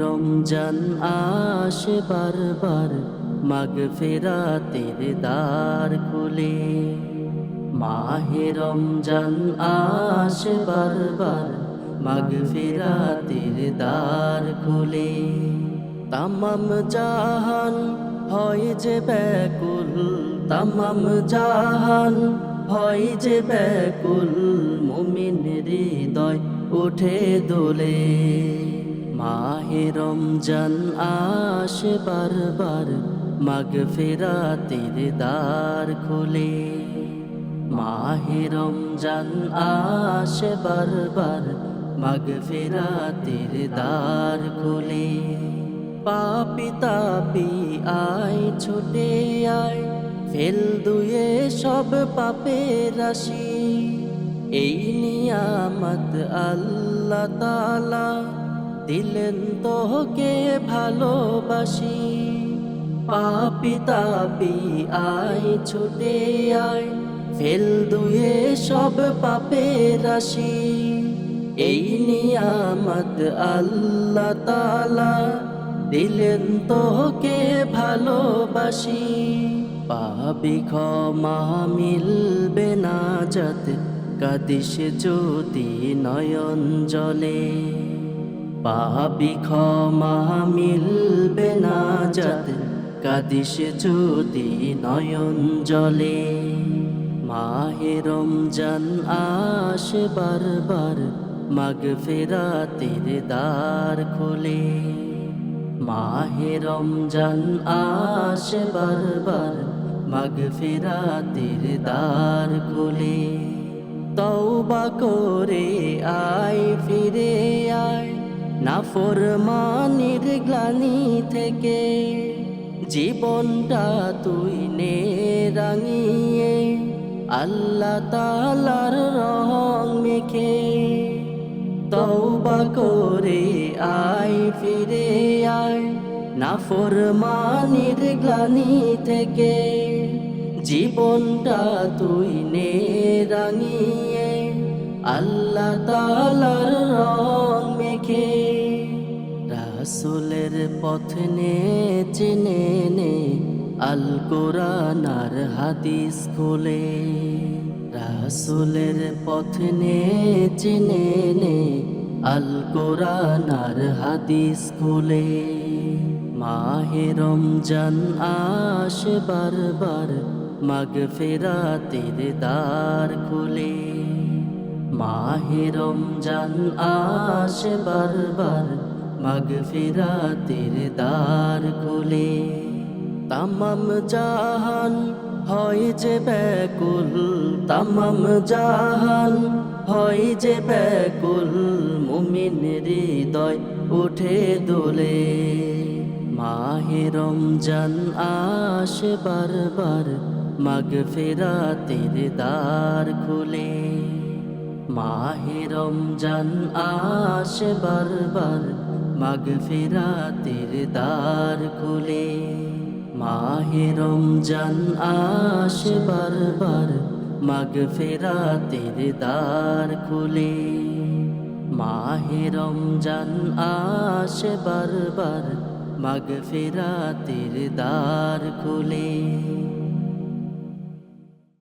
রমজান আসে বারবার, মাগ ফেরাতের দ্বার খুলে। মাহে রমজান আসে বারবার, মাগ ফেরাতের দ্বার খুলে। তামাম জাহান হয় যে ব্যাকুল, তামাম জাহান হয় যে ব্যাকুল মুমিন হৃদয় উঠে দোলে। মাহে রমজান আসে বারবার মাগ ফেরাতের দ্বার খুলে। মাহে রমজান আসে বারবার মাগ ফেরাতের দ্বার খুলে। পাপি তাপি আয়, ছুটে আয়, ফেল দুয়ে সব পাপের রাশি এই নিয়ামত আল্লাহ তালা দিলেন তোকে ভালোবাসি। পাপি তাপি আয়, ছুটে আয়, ফেল দুয়ে সব পাপের রাশি এই নিয়ামত আল্লাহ তালা দিলেন তোকে ভালোবাসি। পাবি ক্ষমা মিলবে না যাত, কাদিস যদি নয়ন জলে। পাবি ক্ষমা মিলবে না যাত। কাদিস যদি নয়ন জলে। মাহে রমজান আসে বারবার মাগ ফেরাতের দ্বার খোলে। মাহে রমজান আসে বারবার মাগ ফেরাতের দ্বার খোলে। তওবা করে না ফরমানির গ্লানি থেকে জীবনটা তুই নে রাঙিয়ে, আল্লাহ তালার রং মেখে তওবা করে আয়, ফিরে আয়। না ফরমানির গ্লানি থেকে জীবনটা তুই নে রাঙিয়ে, আল্লাহ তালার রং রাসুলের পথ নে চিনে নে আল কোরআন আর হাদিস খোলে। রাসুলের পথ নে চিনে নে আল কোরআন আর হাদিস খোলে। মাহে রমজান আসে বারবার মাগ ফেরাতের দ্বার খুলে। মাহে রমজান আসে বারবার মাগ ফেরাতের দ্বার খুলে। তামাম জাহান হয় যে ব্যাকুল, তামাম জাহান হয় যে ব্যাকুল। মুমিন হৃদয় উঠে দোলে। মাহে রমজান আসে বারবার মাগ ফেরাতের দ্বার খুলে। মাহে রমজান আসে বারবার মাগ ফেরাতের দ্বার খুলে, মাহে রমজান আসে বারবার। মাগ ফেরাতের দ্বার খুলে, মাহে রমজান আসে বারবার। মাগ ফেরাতের দ্বার খুলে।